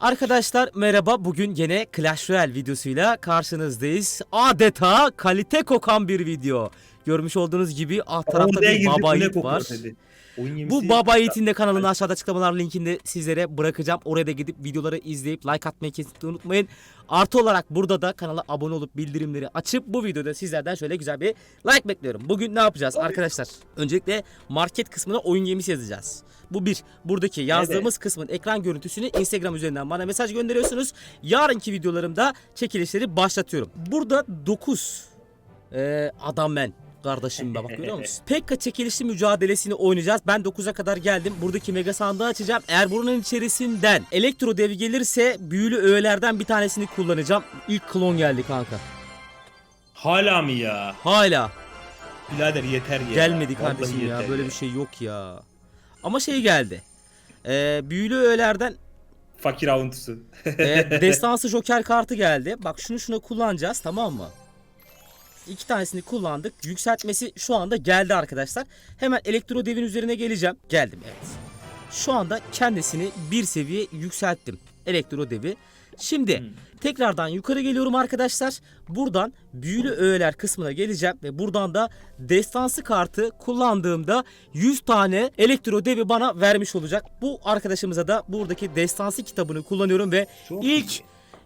Arkadaşlar merhaba. Bugün gene Clash Royale videosuyla karşınızdayız. Adeta kalite kokan bir video. Görmüş olduğunuz gibi alt tarafta bir girdik, baba bu ne yiğit kokuyor var. dedi. Oyun gemisi- Bu baba yiğitin de kanalını aşağıda açıklamalar linkinde sizlere bırakacağım. Oraya da gidip videoları izleyip like atmayı kesinlikle unutmayın. Artı olarak burada da kanala abone olup bildirimleri açıp bu videoda sizlerden şöyle güzel bir like bekliyorum. Bugün ne yapacağız arkadaşlar? Öncelikle market kısmına oyun gemisi yazacağız. Bu bir. Buradaki yazdığımız kısmın ekran görüntüsünü Instagram üzerinden bana mesaj gönderiyorsunuz. Yarınki videolarımda çekilişleri başlatıyorum. Burada 9 ee, adam ben. Kardeşim be bak görüyor musun? Pekka çekilişli mücadelesini oynayacağız. Ben 9'a kadar geldim. Buradaki mega sandığı açacağım. Eğer bunun içerisinden elektro devi gelirse büyülü öğelerden bir tanesini kullanacağım. İlk klon geldi kanka. Hala mı ya? Hala Birader yeter ya. gelmedi kardeşim ya. Böyle bir şey yok ya. Ama şey geldi. Ee, büyülü öğelerden Fakir avuntusu. e, destansı joker kartı geldi. Bak şunu şuna kullanacağız tamam mı? İki tanesini kullandık. Yükseltmesi şu anda geldi arkadaşlar. Hemen elektro devin üzerine geleceğim. Geldim evet. Şu anda kendisini bir seviye yükselttim. Elektro devi. Şimdi Hmm. tekrardan yukarı geliyorum arkadaşlar. Buradan büyülü öğeler kısmına geleceğim ve buradan da destansı kartı kullandığımda 100 tane elektro devi bana vermiş olacak. Bu arkadaşımıza da buradaki destansı kitabını kullanıyorum ve Çok ilk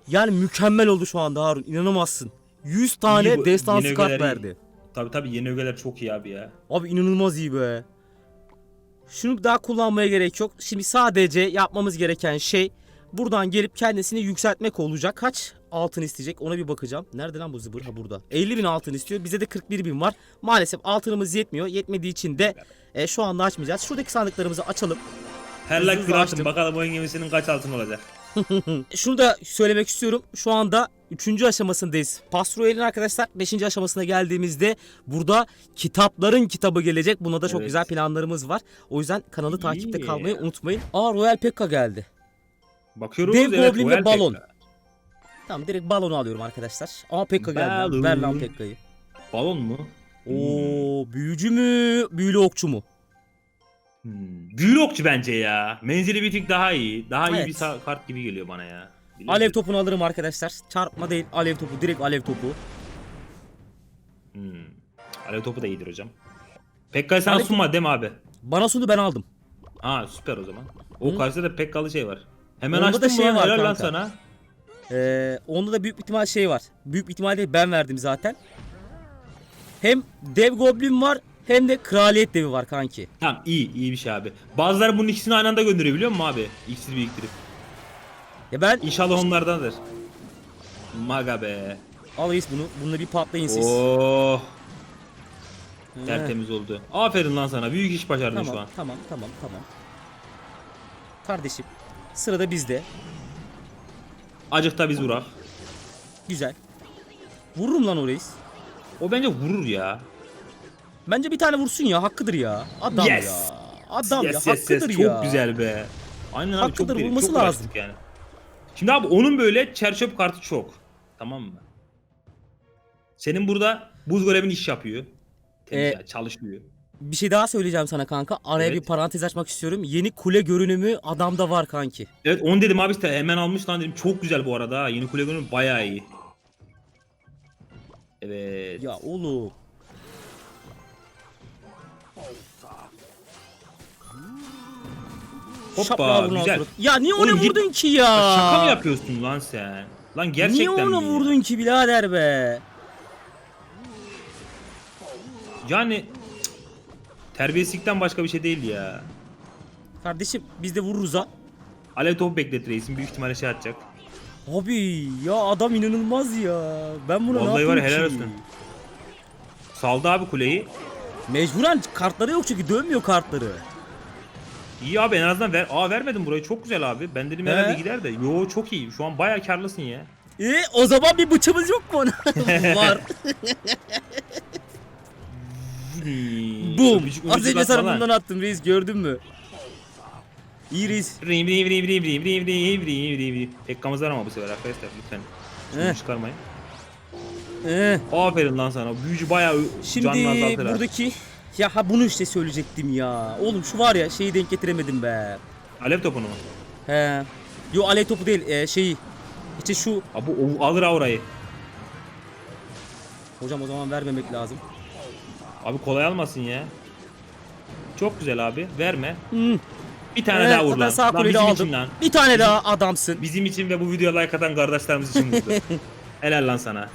yani mükemmel oldu şu anda Harun inanamazsın. 100 tane bu, destansı yeni kart ögeler iyi. verdi. Tabi tabi yeni ögeler çok iyi abi ya. Abi inanılmaz iyi be. Şunu daha kullanmaya gerek yok. Şimdi sadece yapmamız gereken şey buradan gelip kendisini yükseltmek olacak. Kaç altın isteyecek ona bir bakacağım. Nerede lan bu zıbır? Ha burada. 50 bin altın istiyor. Bize de 41 bin var. Maalesef altınımız yetmiyor. Yetmediği için de e, şu anda açmayacağız. Şuradaki sandıklarımızı açalım. Her Hızlı açtım. bakalım oyun gemisinin kaç altın olacak. Şunu da söylemek istiyorum. Şu anda 3. aşamasındayız. Pastroel'in arkadaşlar 5. aşamasına geldiğimizde burada kitapların kitabı gelecek. Buna da çok Evet. güzel planlarımız var. O yüzden kanalı takipte İyi. kalmayı unutmayın. Aa Royal Pekka geldi. Bakıyoruz Dev evet, Goblin ve balon. Pekka. Tamam direkt balonu alıyorum arkadaşlar. Aa Pekka geldi. Balon. Ver lan Pekka'yı. Balon mu? Oo büyücü mü? Büyülü okçu mu? Hmm. Büyülü okçu bence ya. Menzili bir tık daha iyi. Daha iyi Evet. bir sa- kart gibi geliyor bana ya. Bilmiyorum. Alev topunu alırım arkadaşlar. Çarpma değil alev topu. Direkt alev topu. Hmm. Alev topu da iyidir hocam. Pekka'yı sana Alev- sunma değil mi abi? Bana sundu ben aldım. Aa süper o zaman. O Hı? karşıda da Pekkalı şey var. Hemen Onda açtın da mı? şey var Helal lan sana. Ee, onda da büyük ihtimal şey var. Büyük ihtimal değil ben verdim zaten. Hem dev goblin var hem de kraliyet devi var kanki. Tamam iyi iyi bir şey abi. Bazıları bunun ikisini aynı anda gönderiyor biliyor musun abi? İkisini biriktirip. Ya ben İnşallah onlardandır. Maga be. alayız bunu. Bununla bir patlayın siz. Oh He. tertemiz oldu. Aferin lan sana. Büyük iş başardın Tamam, şu an. tamam, tamam, tamam. Kardeşim, sırada bizde. Acık da biz vurak. Güzel. Vururum lan o reis. O bence vurur ya. Bence bir tane vursun ya, hakkıdır ya. Adam Yes. ya. Adam ya, hakkıdır Çok ya. güzel be. Aynen abi Hakkıdır, çok vurması çok lazım. uğraştık yani. Şimdi abi onun böyle çerçöp kartı çok. Tamam mı? Senin burada buz golevin iş yapıyor. Temiz Ee, ya, çalışıyor. Bir şey daha söyleyeceğim sana kanka. Araya Evet. bir parantez açmak istiyorum. Yeni kule görünümü adamda var kanki. Evet onu dedim abi işte hemen almış lan dedim. Çok güzel bu arada ha. Yeni kule görünümü bayağı iyi. Evet. Ya oğlum. Hoppa, güzel. Ya niye ona Oğlum, git- vurdun ki ya? Şaka mı yapıyorsun lan sen? Lan gerçekten Niye ona mi? vurdun ki birader be? Yani cık, terbiyesizlikten başka bir şey değil ya. Kardeşim biz de vururuz ha. Alev topu beklet reisin büyük ihtimalle şey atacak. Abi ya adam inanılmaz ya. Ben buna Vallahi ne var yapayım ya, helal ki? olsun. Saldı abi kuleyi. Mecburen kartları yok çünkü dönmüyor kartları. İyi abi en azından ver. Aa vermedim burayı çok güzel abi. Ben dedim He? herhalde gider de. Yo çok iyi. Şu an bayağı karlısın ya. E o zaman bir bıçağımız yok mu? Var. Boom. Öpücük, Az öpücük önce sana atma lan. bundan attım reis gördün mü? İyi reis. Rim rim rim rim rim rim rim rim rim rim. Pekkamız var ama bu sefer arkadaşlar lütfen. Heh. Şunu çıkarmayın. Eh. Aferin lan sana. Büyücü bayağı Şimdi canını azaltır ha. buradaki ya ha bunu işte söyleyecektim ya. Oğlum şu var ya şeyi denk getiremedim be. Alev topunu mu? He. Yo alev topu değil e, şeyi. İşte şu. Abi o alır aurayı. Hocam o zaman vermemek lazım. Abi kolay almasın ya. Çok güzel abi. Verme. Hmm. Bir tane Evet, daha vur lan. sağ Lan bizim aldım. için lan. Bir tane daha adamsın. Bizim için ve bu videoya like atan kardeşlerimiz için vurdu. Helal lan sana.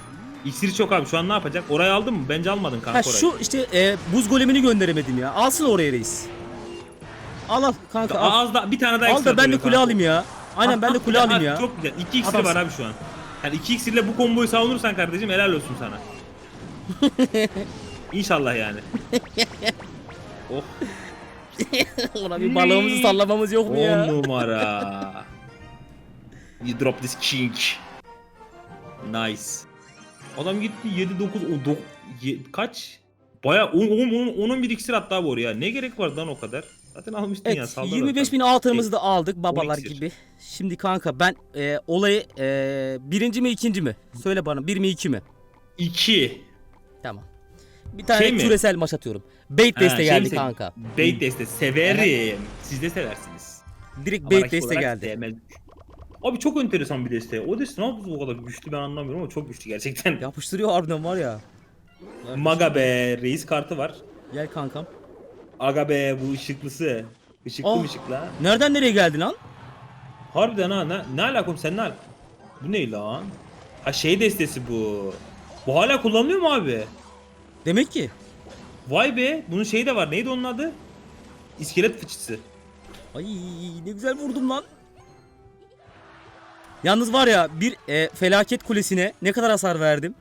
İksiri çok abi. Şu an ne yapacak? Orayı aldın mı? Bence almadın kanka Ha orayı. şu işte e, buz golemini gönderemedim ya. Alsın oraya reis. Al al kanka al. Az da bir tane daha Al ekstra da ben de koyuyor kule kanka. alayım ya. Aynen ben de kule alayım ya. Çok güzel. İki iksiri Adamsın. var abi şu an. Yani iki iksirle bu komboyu savunursan kardeşim helal olsun sana. İnşallah yani. oh. Ona bir balığımızı sallamamız yok mu 10 ya? numara. You drop this king. Nice. Adam gitti 7 9 o do, ye- kaç? Baya 10 10 11 iksir attı abi oraya. Ne gerek var lan o kadar? Zaten almıştın ya Evet saldır 25 bin altınımızı da aldık babalar gibi. Şimdi kanka ben e, olayı e, birinci mi ikinci mi? Söyle bana bir mi iki mi? 2. Tamam. Bir tane Şey mi? küresel maç atıyorum. Bait Ha, deste şey geldi kanka. Bait deste severim. Siz de seversiniz. Direkt Ama bait deste geldi. sevmez. Abi çok enteresan bir deste. O deste ne yaptı bu kadar güçlü ben anlamıyorum ama çok güçlü gerçekten. Yapıştırıyor harbiden var ya. Maga be reis kartı var. Gel kankam. Aga be bu ışıklısı. Işıklı Oh. mı ışıklı ha? Nereden nereye geldin lan? Harbiden ha ne, ne alaka oğlum sen ne al? Bu ne lan? Ha şey destesi bu. Bu hala kullanılıyor mu abi? Demek ki. Vay be bunun şeyi de var neydi onun adı? İskelet fıçısı. Ay ne güzel vurdum lan. Yalnız var ya bir e, felaket kulesine ne kadar hasar verdim.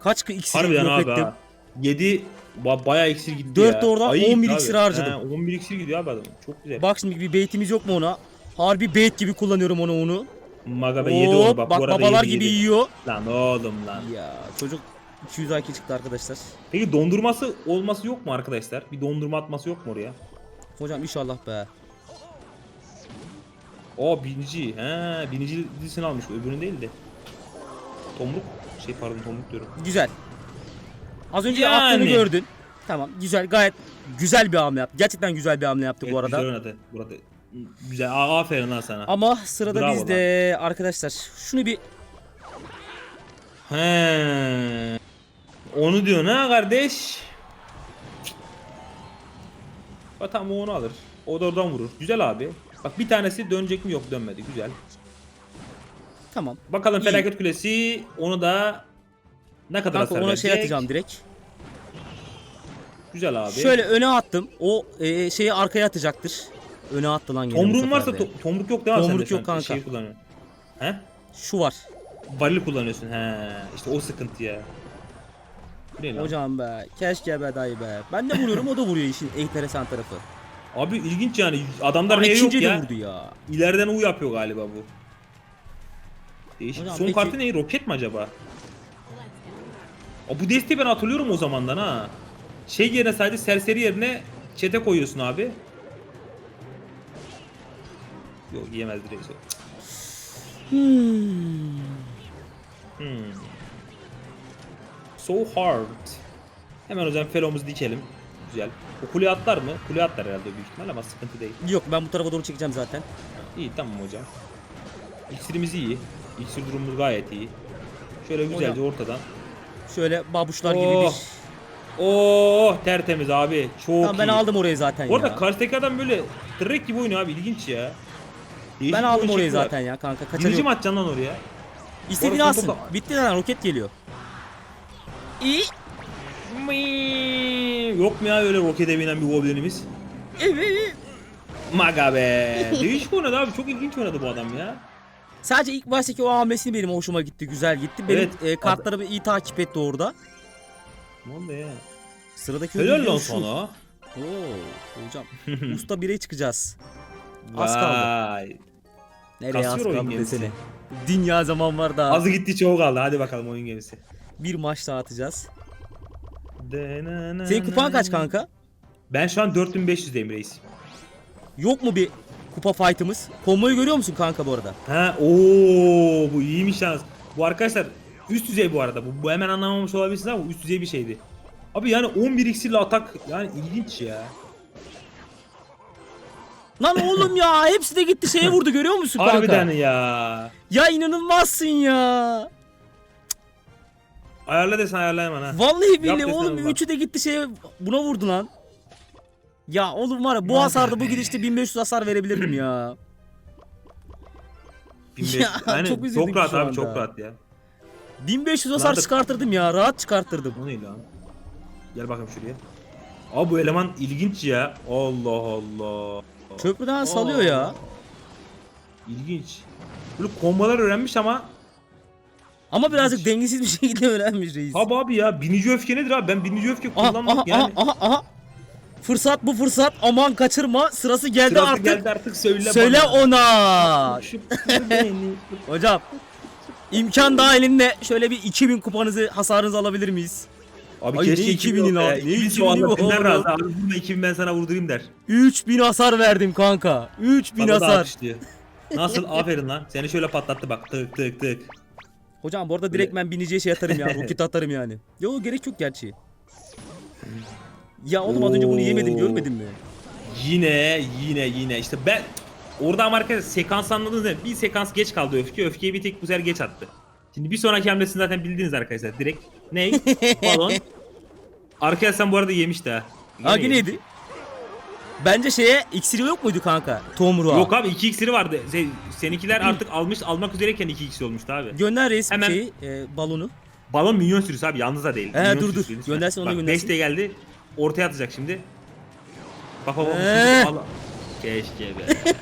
Kaç iksir Harbiden yok abi ettim. ha. 7 ba bayağı iksir gitti Dört ya. de oradan Ayıp 11 abi. iksir harcadım. He, 11 iksir gidiyor abi adam. Çok güzel. Bak şimdi bir baitimiz yok mu ona? Harbi bait gibi kullanıyorum onu onu. Maga be 7 onu Hop, bak, bak bu arada babalar yedi, gibi yedi. yiyor. Lan oğlum lan. Ya çocuk 200 IQ çıktı arkadaşlar. Peki dondurması olması yok mu arkadaşlar? Bir dondurma atması yok mu oraya? Hocam inşallah be. O binici. He binici dizisini almış. Öbürünü değil de. Tomruk. Şey pardon tomruk diyorum. Güzel. Az önce Yani. attığını gördün. Tamam güzel gayet güzel bir hamle yaptı. Gerçekten güzel bir hamle yaptı bu Evet, arada. Güzel oynadı. Burada. Güzel. Aferin lan sana. Ama sırada Bravo bizde arkadaşlar. Şunu bir He. Onu diyorsun ha kardeş. O onu alır. O da oradan vurur. Güzel abi. Bak bir tanesi dönecek mi yok dönmedi. Güzel. tamam. Bakalım İyi. felaket kulesi onu da ne kadar Kanka hasar ona verecek? şey atacağım direkt. Güzel abi. Şöyle öne attım. O e, şeyi arkaya atacaktır. Öne attı lan gene bu Tomruğun sefer varsa de. to- tomruk yok değil mi Tomruk sende şu yok an? kanka. Şey kullanıyorsun. He? Şu var. Varil kullanıyorsun. He. İşte o sıkıntı ya. Bu ne lan? Hocam be. Keşke be dayı be. Ben de vuruyorum o da vuruyor işin enteresan tarafı. Abi ilginç yani. Adamlar Ama ne yok ya. vurdu ya. İleriden U yapıyor galiba bu. Değişik. Hocam Son peki- kartı ne? Roket mi acaba? Aa, bu desteği ben hatırlıyorum o zamandan ha. Şey yerine sadece serseri yerine çete koyuyorsun abi. Yok yiyemez direkt. o. Hmm. Hmm. So hard. Hemen o zaman felomuzu dikelim. Güzel. O kule atlar mı? Kule atlar herhalde büyük ihtimal ama sıkıntı değil. Yok ben bu tarafa doğru çekeceğim zaten. İyi tamam hocam. İksirimiz iyi. İksir durumumuz gayet iyi. Şöyle güzelce Hocam. ortadan. Şöyle babuşlar gibi Oh, bir. Oh tertemiz abi. Çok Tamam ben iyi. aldım orayı zaten Bu arada ya. karşıdaki adam böyle direkt gibi oynuyor abi ilginç ya. Değişik Ben bir aldım orayı var. zaten ya kanka. Kaçarı Birinci mi atacaksın lan oraya? İstediğini alsın. Bitti lan roket geliyor. İyi. Yok mu ya öyle rokete binen bir goblinimiz? Evet. Maga be. Değişik oynadı abi. Çok ilginç oynadı bu adam ya. Sadece ilk baştaki o hamlesi benim hoşuma gitti. Güzel gitti. Benim Evet. e, kartlarımı iyi takip etti orada. Ne oldu ya? Sıradaki Helal lan sana. Oo, hocam. Usta 1'e çıkacağız. Az kaldı. Nereye az Kasıyor oyun kaldı desene. Dünya zaman var daha. Azı gitti çoğu kaldı. Hadi bakalım oyun gemisi. Bir maç daha atacağız. Senin kupan kaç kanka? Ben şu an 4500'deyim reis. Yok mu bir kupa fight'ımız? Komboyu görüyor musun kanka bu arada? Ha, ooo bu iyiymiş yalnız. Bu arkadaşlar üst düzey bu arada. Bu, bu hemen anlamamış olabilirsiniz ama üst düzey bir şeydi. Abi yani 11 iksirle atak yani ilginç ya. Lan oğlum ya hepsi de gitti şeye vurdu görüyor musun kanka? Harbiden ya. Ya inanılmazsın ya. Ayarla desen ayarla hemen ha. Vallahi billahi desene oğlum bak. üçü de gitti şeye buna vurdu lan. Ya oğlum var ya bu Lan hasarda bu gidişte 1500 hasar verebilirdim ya. 1500. Ya, Aynen, çok çok, üzüldüm rahat şu abi anda. çok rahat ya. 1500 hasar Nerede? çıkartırdım ya rahat çıkartırdım. O ne lan? Gel bakayım şuraya. Abi bu eleman ilginç ya. Allah Allah. Köprüden salıyor ya. İlginç. Böyle kombalar öğrenmiş ama Ama birazcık dengesiz bir şekilde öğrenmiş reis. Abi abi ya binici öfke nedir abi? Ben binici öfke Aha, kullanmam aha, yani. aha, aha, aha. Fırsat bu fırsat aman kaçırma sırası geldi Sırası artık. geldi artık söyle Söyle bana. ona. Hocam imkan dahilinde şöyle bir 2000 kupanızı hasarınızı alabilir miyiz? Abi Ay, keşke ne 2000 2000'i olsa lan? ya. Ne 2000 şu 2000'i anda bu oğlum? razı. Abi burada 2000 ben sana vurdurayım der. 3000 hasar verdim kanka. 3000 Bana da hasar. alkışlıyor. Nasıl? Aferin lan. Seni şöyle patlattı bak. Tık tık tık. Hocam bu arada direkt ben biniciye şey atarım ya. Roket atarım yani. Yo gerek yok gerçi. Ya oğlum az önce bunu yemedim görmedin mi? Yine yine yine işte ben orada ama arkadaşlar sekans anladınız değil mi? Bir sekans geç kaldı öfke. Öfkeyi bir tek bu sefer geç attı. Şimdi bir sonraki hamlesini zaten bildiniz arkadaşlar. Direkt ney? Balon. Arkadaşlar sen bu arada yemiş de ha. Ha Yine yine yedi. Bence şeye iksiri yok muydu kanka? Tomruğa. Yok abi iki iksiri vardı. Se- seninkiler artık almış almak üzereyken iki iksir olmuştu abi. Gönder reis Hemen- şeyi e, balonu. Balon minyon sürüsü abi yalnız da değil. He, dur, dur. Göndersin, onu göndersin. Deste geldi. Ortaya atacak şimdi. Bak bak bak. Ee. Keşke be.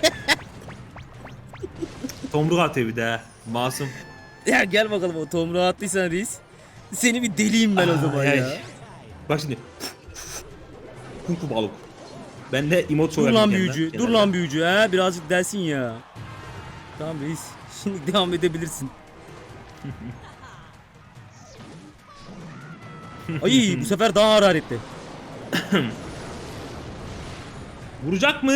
Tomruk atıyor bir de. Masum. Ya gel bakalım o tomruğa attıysan reis. Seni bir deliyim ben o zaman Ay, ay. ya. Bak şimdi. Kunku balık. Ben de emot Dur lan büyücü, dur kenarda. lan büyücü ha birazcık dersin ya. Tamam reis. Şimdi devam edebilirsin. Ay bu sefer daha hararetli. Vuracak mı?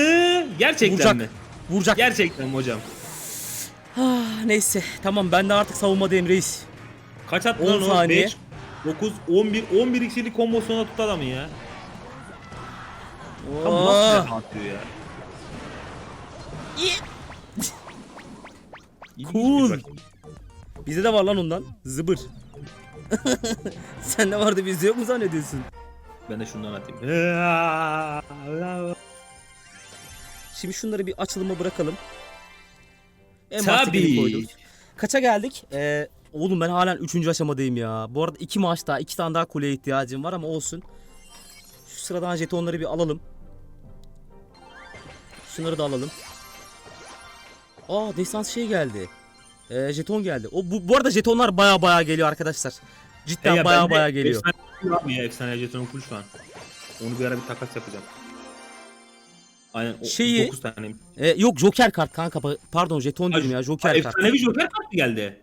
Gerçekten Vuracak. mi? Vuracak. Gerçekten mi hocam? Ah, neyse tamam ben de artık savunmadayım reis. Kaç attı 10 lan o? saniye. 5, 9, 11, 11 iksirli kombosuna tuttu adamı ya. Tam nasıl defa atıyor ya? İyi. İlginç Cool. Bizde de var lan ondan. Zıbır. Sen de vardı bizde yok mu zannediyorsun? Ben de şundan atayım. Şimdi şunları bir açılıma bırakalım. En Tabii. koyduk. Kaça geldik? Ee, oğlum ben halen 3. aşamadayım ya. Bu arada iki maç daha, iki tane daha kuleye ihtiyacım var ama olsun. Şu sıradan jetonları bir alalım. Şunları da alalım. Aa destans şey geldi. Ee, jeton geldi. O bu, bu arada jetonlar baya baya geliyor arkadaşlar. Cidden Ya baya baya geliyor. Efsane abi ya efsane jetonum full şu an. Onu bir ara bir takas yapacağım. Aynen o Şeyi- 9 tane. Ee, yok Joker kart kanka. Pa- Pardon jeton diyorum ya Joker kart. Efsanevi joker kart mı geldi?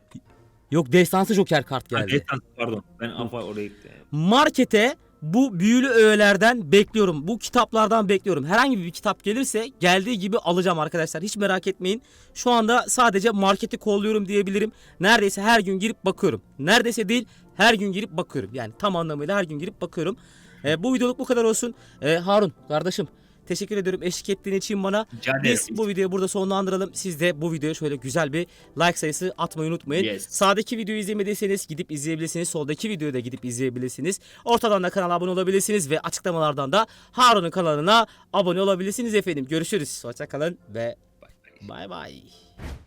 Yok destansı Joker kart Ha, geldi. Destan, pardon. Ben afa oraya gitti. Markete bu büyülü öğelerden bekliyorum. Bu kitaplardan bekliyorum. Herhangi bir kitap gelirse geldiği gibi alacağım arkadaşlar. Hiç merak etmeyin. Şu anda sadece marketi kolluyorum diyebilirim. Neredeyse her gün girip bakıyorum. Neredeyse değil her gün girip bakıyorum. Yani tam anlamıyla her gün girip bakıyorum. Ee, bu videoluk bu kadar olsun. Ee, Harun kardeşim teşekkür ediyorum eşlik ettiğin için bana. Rica. Biz bu videoyu burada sonlandıralım. Siz de bu videoya şöyle güzel bir like sayısı atmayı unutmayın. Yes. Sağdaki videoyu izlemediyseniz gidip izleyebilirsiniz. Soldaki videoyu da gidip izleyebilirsiniz. Ortadan da kanala abone olabilirsiniz ve açıklamalardan da Harun'un kanalına abone olabilirsiniz efendim. Görüşürüz. Hoşçakalın ve bay bay.